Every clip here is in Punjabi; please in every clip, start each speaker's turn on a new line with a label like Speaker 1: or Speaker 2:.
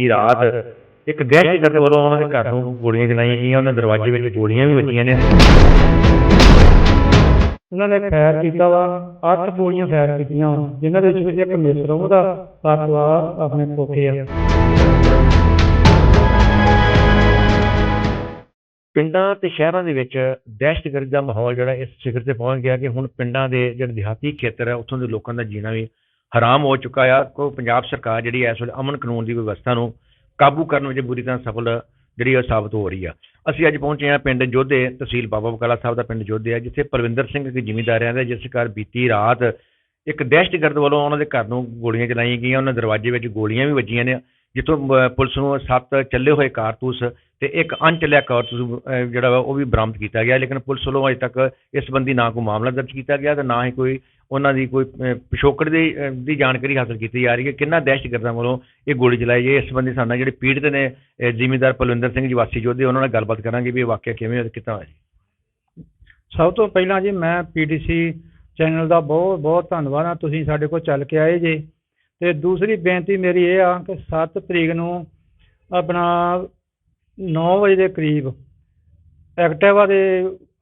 Speaker 1: ਬੀਤੀ ਰਾਤ ਇੱਕ ਦਹਿਸ਼ਤਗਰਦ ਵੱਲੋਂ ਉਹਨਾਂ ਦੇ ਘਰ ਨੂੰ ਗੋਲੀਆਂ ਚਲਾਈਆਂ ਗਈਆਂ ਉਹਨਾਂ ਦੇ ਦਰਵਾਜ਼ੇ ਵਿੱਚ ਗੋਲੀਆਂ ਵੀ ਵੱਜੀਆਂ ਨੇ।
Speaker 2: ਉਹਨਾਂ ਨੇ ਫਾਇਰ ਕੀਤਾ ਵਾ ਅੱਠ ਗੋਲੀਆਂ ਫਾਇਰ ਕੀਤੀਆਂ ਜਿਨ੍ਹਾਂ ਦੇ ਵਿੱਚ ਇੱਕ ਮਿਸਰੋਂ ਦਾ ਸਾਥਵਾ ਆਪਣੇ ਕੋਖੇ ਆ।
Speaker 1: ਪਿੰਡਾਂ ਤੇ ਸ਼ਹਿਰਾਂ ਦੇ ਵਿੱਚ ਦਹਿਸ਼ਤਗਰਦੀ ਦਾ ਮਾਹੌਲ ਜਿਹੜਾ ਇਸ ਸਿਖਰ ਤੇ ਪਹੁੰਚ ਗਿਆ ਕਿ ਹੁਣ ਪਿੰਡਾਂ ਦੇ ਜਿਹੜੇ ਦਿਹਾਤੀ ਖੇਤਰ ਹੈ ਉੱਥੋਂ ਦੇ ਲੋਕਾਂ ਦਾ ਜੀਣਾ ਵੀ ਹਰਾਮ ਹੋ ਚੁੱਕਾ ਆ। ਕੋ ਪੰਜਾਬ ਸਰਕਾਰ ਜਿਹੜੀ ਹੈ ਇਸ ਵੇਲੇ ਅਮਨ ਕਾਨੂੰਨ ਦੀ ਵਿਵਸਥਾ ਨੂੰ ਕਾਬੂ ਕਰਨ ਵਿੱਚ ਬੁਰੀ ਤਰ੍ਹਾਂ ਸਫਲ ਜਿਹੜੀ ਉਹ ਸਾਬਤ ਹੋ ਰਹੀ ਆ। ਅਸੀਂ ਅੱਜ ਪਹੁੰਚੇ ਹਾਂ ਪਿੰਡ ਜੋਧੇ, ਤਹਿਸੀਲ ਬਾਬਾ ਬਕਾਲਾ ਸਾਹਿਬ ਦਾ ਪਿੰਡ ਜੋਧੇ ਆ, ਜਿੱਥੇ ਪਰਵਿੰਦਰ ਸਿੰਘ ਇੱਕ ਜ਼ਿਮੀਂਦਾਰ ਦਾ, ਜਿਸ ਘਰ ਬੀਤੀ ਰਾਤ ਇੱਕ ਦਹਿਸ਼ਤਗਰਦ ਵੱਲੋਂ ਉਹਨਾਂ ਦੇ ਘਰ ਨੂੰ ਗੋਲੀਆਂ ਚਲਾਈਆਂ ਗਈਆਂ। ਉਹਨਾਂ ਦਰਵਾਜ਼ੇ ਵਿੱਚ ਗੋਲੀਆਂ ਵੀ ਵੱਜੀਆਂ ਨੇ, ਜਿੱਥੋਂ ਪੁਲਿਸ ਨੂੰ ਸੱਤ ਚੱਲੇ ਹੋਏ ਕਾਰਤੂਸ ਤੇ ਇੱਕ ਅਣਚੱਲਿਆ ਔਰਤ ਨੂੰ ਜਿਹੜਾ ਵਾ ਉਹ ਵੀ ਬਰਾਮਦ ਕੀਤਾ ਗਿਆ ਲੇਕਿਨ ਪੁਲਿਸ ਵੱਲੋਂ ਅਜੇ ਤੱਕ ਇਸ ਸੰਬੰਧੀ ਨਾ ਕੋਈ ਮਾਮਲਾ ਦਰਜ ਕੀਤਾ ਗਿਆ ਤੇ ਨਾ ਹੀ ਕੋਈ ਉਹਨਾਂ ਦੀ ਕੋਈ ਪਿਛੋਕੜ ਦੀ ਦੀ ਜਾਣਕਾਰੀ ਹਾਸਲ ਕੀਤੀ ਜਾ ਰਹੀ ਹੈ। ਕਿੰਨਾ ਦਹਿਸ਼ਤਗਰਦਾਂ ਵੱਲੋਂ ਇਹ ਗੋਲੀ ਚਲਾਈ ਗਈ ਇਸ ਸੰਬੰਧੀ ਸਾਡੇ ਜਿਹੜੇ ਪੀੜਤ ਨੇ ਅਹ, ਜ਼ਿਮੀਂਦਾਰ ਪਲਵਿੰਦਰ ਸਿੰਘ ਜੀ ਵਾਸੀ ਜੋਧੇ ਉਹਨਾਂ ਨਾਲ ਗੱਲਬਾਤ ਕਰਾਂਗੇ ਵੀ ਇਹ ਵਾਕਿਆ ਕਿਵੇਂ ਹੋਇਆ ਹੋਇਆ ਜੀ?
Speaker 2: ਸਭ ਤੋਂ ਪਹਿਲਾਂ ਜੀ ਮੈਂ ਪੀਡੀਸੀ ਚੈਨਲ ਦਾ ਬਹੁਤ ਬਹੁਤ ਧੰਨਵਾਦ ਆ ਤੁਸੀਂ ਸਾਡੇ ਕੋਲ ਚੱਲ ਕੇ ਆਏ ਜੇ। ਤੇ ਦੂਸਰੀ ਬੇਨਤੀ ਮੇਰੀ ਇਹ ਆ ਕਿ 7 ਤਰੀਕ ਨੂੰ ਆਪਣਾ 9 ਵਜੇ ਦੇ ਕਰੀਬ ਐਕਟਿਵਾ ਦੇ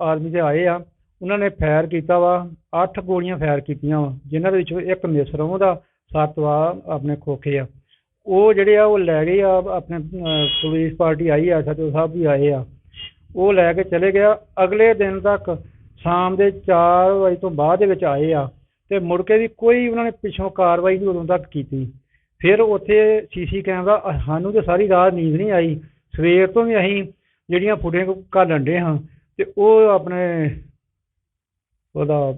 Speaker 2: ਆਦਮੀ ਤੇ ਆਏ ਆ। ਉਹਨਾਂ ਨੇ ਫਾਇਰ ਕੀਤਾ ਵਾ। 8 ਗੋਲੀਆਂ ਫਾਇਰ ਕੀਤੀਆਂ ਵਾ, ਜਿਨ੍ਹਾਂ ਦੇ ਵਿੱਚੋਂ ਇੱਕ ਮਿਸਰੋਂ ਦਾ ਸੱਤ ਆਪਣੇ ਖੋਖੇ ਆ। ਉਹ ਜਿਹੜੇ ਆ, ਉਹ ਲੈ ਗਏ ਆ, ਆਪਣੇ ਪੁਲਿਸ ਪਾਰਟੀ ਆਈ ਆ ਸਤਿ ਸਾਹਿਬ ਵੀ ਆਏ ਆ। ਉਹ ਲੈ ਕੇ ਚਲੇ ਗਿਆ। ਅਗਲੇ ਦਿਨ ਤੱਕ ਸ਼ਾਮ ਦੇ 4 ਵਜੇ ਤੋਂ ਬਾਅਦ ਦੇ ਵਿੱਚ ਆਏ ਆ ਤੇ ਮੁੜ ਕੇ ਵੀ ਕੋਈ ਉਹਨਾਂ ਨੇ ਪਿੱਛੋਂ ਕਾਰਵਾਈ ਨਹੀਂ ਉਦੋਂ ਤੱਕ ਕੀਤੀ। ਫਿਰ ਉੱਥੇ ਸੀਸੀ ਕੈਮਰਾ ਸਾਨੂੰ ਤੇ ਸਾਰੀ ਰਾਤ ਨੀਂਦ ਨਹੀਂ ਆਈ। ਸਵੇਰ ਤੋਂ ਵੀ ਅਸੀਂ ਜਿਹੜੀਆਂ ਫੁੱਟੀਆਂ ਘਾਲਣ ਡੇ ਹਾਂ ਤੇ ਉਹ ਆਪਣੇ ਉਹਦਾ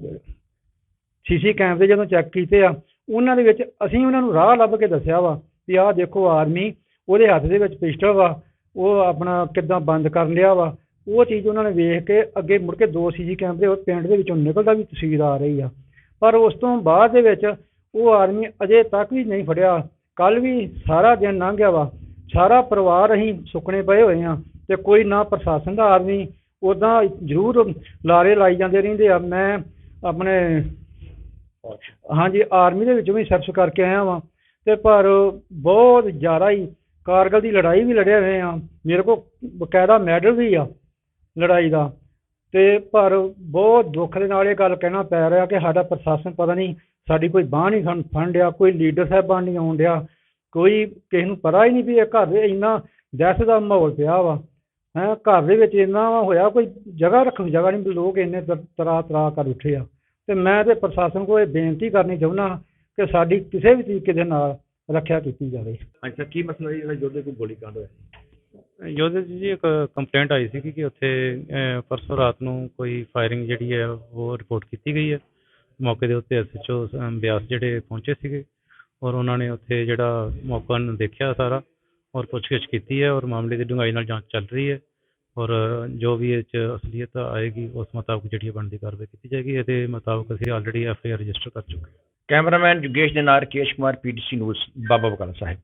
Speaker 2: ਸੀਸੀ ਕੈਮਰੇ ਜਦੋਂ ਚੈੱਕ ਕੀਤੇ ਆ, ਉਹਨਾਂ ਦੇ ਵਿੱਚ ਅਸੀਂ ਉਹਨਾਂ ਨੂੰ ਰਾਹ ਲੱਭ ਕੇ ਦੱਸਿਆ ਵਾ ਵੀ ਆਹ ਦੇਖੋ ਆਰਮੀ ਉਹਦੇ ਹੱਥ ਦੇ ਵਿੱਚ ਪਿਸਟਲ ਵਾ, ਉਹ ਆਪਣਾ ਕਿੱਦਾਂ ਬੰਦ ਕਰਨ ਲਿਆ ਵਾ, ਉਹ ਚੀਜ਼ ਉਹਨਾਂ ਨੇ ਵੇਖ ਕੇ ਅੱਗੇ ਮੁੜ ਕੇ ਦੋ ਸੀਸੀ ਕੈਮਰੇ ਉਹ ਪਿੰਡ ਦੇ ਵਿੱਚੋਂ ਨਿਕਲਦਾ ਵੀ ਤਸਵੀਰ ਆ ਰਹੀ ਆ। ਪਰ ਉਸ ਤੋਂ ਬਾਅਦ ਦੇ ਵਿੱਚ ਉਹ ਆਦਮੀ ਅਜੇ ਤੱਕ ਵੀ ਨਹੀਂ ਫੜਿਆ ਕੱਲ ਵੀ ਸਾਰਾ ਦਿਨ ਲੰਘ ਗਿਆ ਵਾ ਸਾਰਾ ਪਰਿਵਾਰ ਅਸੀਂ ਸੁੱਕਣੇ ਪਏ ਹੋਏ ਆ ਤੇ ਕੋਈ ਨਾ ਪ੍ਰਸ਼ਾਸਨ ਦਾ ਆਦਮੀ ਉਦਾਂ ਜ਼ਰੂਰ ਲਾਰੇ ਲਾਈ ਜਾਂਦੇ ਰਹਿੰਦੇ ਆ। ਮੈਂ ਆਪਣੇ ਹਾਂਜੀ, ਆਰਮੀ ਦੇ ਵਿੱਚੋਂ ਵੀ ਸਰਵਿਸ ਕਰਕੇ ਆਇਆ ਵਾਂ ਤੇ ਪਰ ਬਹੁਤ ਜ਼ਿਆਦਾ ਹੀ ਕਾਰਗਲ ਦੀ ਲੜਾਈ ਵੀ ਲੜਿਆ ਹੋਏ ਆ ਮੇਰੇ ਕੋਲ ਬਕਾਇਦਾ ਮੈਡਲ ਵੀ ਆ ਲੜਾਈ ਦਾ ਤੇ ਪਰ ਬਹੁਤ ਦੁੱਖ ਦੇ ਨਾਲ ਇਹ ਗੱਲ ਕਹਿਣਾ ਪੈ ਰਿਹਾ ਕਿ ਸਾਡਾ ਪ੍ਰਸ਼ਾਸਨ ਪਤਾ ਨਹੀਂ, ਸਾਡੀ ਕੋਈ ਬਾਂਹ ਨਹੀਂ ਸਾਨੂੰ ਫੰਡ ਕੋਈ ਲੀਡਰ ਸਾਹਿਬਾਨ ਨਹੀਂ ਆਉਣ ਡਿਆ। ਕੋਈ ਕਿਸੇ ਨੂੰ ਪਤਾ ਹੀ ਨਹੀਂ ਵੀ ਇਹ ਘਰ ਦੇ ਇੰਨਾ ਦਹਿਸ਼ਤ ਦਾ ਮਾਹੌਲ ਪਿਆ ਵਾ। ਹੈਂ ਘਰ ਦੇ ਵਿੱਚ ਇੰਨਾ ਹੋਇਆ ਕੋਈ ਜਗ੍ਹਾ ਰੱਖਣ ਨੂੰ ਜਗ੍ਹਾ ਨਹੀਂ ਲੋਕ ਇੰਨੇ ਤਰਾ ਤਰਾ ਕਰ ਉੱਠੇ ਆ। ਤੇ ਮੈਂ ਤੇ ਪ੍ਰਸ਼ਾਸਨ ਕੋਲ ਇਹ ਬੇਨਤੀ ਕਰਨੀ ਚਾਹੁੰਦਾ ਕਿ ਸਾਡੀ ਕਿਸੇ ਵੀ ਤਰੀਕੇ ਦੇ ਨਾਲ ਰੱਖਿਆ ਕੀਤੀ ਜਾਵੇ।
Speaker 1: ਅੱਛਾ ਕੀ ਮਸਲਾ ਜੀ? ਜਿਹੜਾ ਜੋਧੇ ਕੋਈ ਗੋਲੀ ਕਾਂਡ ਹੋਇਆ
Speaker 3: ਯੋਧੇ ਜੀ ਇੱਕ ਕੰਪਲੇਂਟ ਆਈ ਸੀ ਕਿ ਉੱਥੇ ਪਰਸੋਂ ਰਾਤ ਨੂੰ ਕੋਈ ਫਾਇਰਿੰਗ ਜਿਹੜੀ ਹੈ ਉਹ ਰਿਪੋਰਟ ਕੀਤੀ ਗਈ ਹੈ। ਮੌਕੇ ਦੇ ਉੱਤੇ ਐਸਐਚਓ ਬਿਆਸ ਜਿਹੜੇ ਪਹੁੰਚੇ ਸੀਗੇ। ਔਰ ਉਹਨਾਂ ਨੇ ਉੱਥੇ ਜਿਹੜਾ ਮੌਕਾ ਨੂੰ ਦੇਖਿਆ ਸਾਰਾ ਔਰ ਪੁੱਛਗਿੱਛ ਕੀਤੀ ਹੈ ਔਰ ਮਾਮਲੇ ਦੀ ਡੂੰਘਾਈ ਨਾਲ ਜਾਂਚ ਚੱਲ ਰਹੀ ਹੈ ਔਰ ਜੋ ਵੀ ਇਹ 'ਚ ਅਸਲੀਅਤ ਆਏਗੀ, ਉਸ ਮੁਤਾਬਕ ਜਿਹੜੀ ਬਣਦੀ ਕਾਰਵਾਈ ਕੀਤੀ ਜਾਏਗੀ, ਇਹਦੇ ਮੁਤਾਬਕ ਅਸੀਂ already F I R register ਕਰ ਚੁੱਕੇ ਹਾਂ।
Speaker 1: ਕੈਮਰਾਮੈਨ ਜੁਗੇਸ਼ ਦੇ ਨਾਲ ਰਕੇਸ਼ ਕੁਮਾਰ ਪੀਟੀਸੀ ਨਿਊਜ਼ ਬਾਬਾ ਬਕਾਲਾ ਸਾਹਿਬ।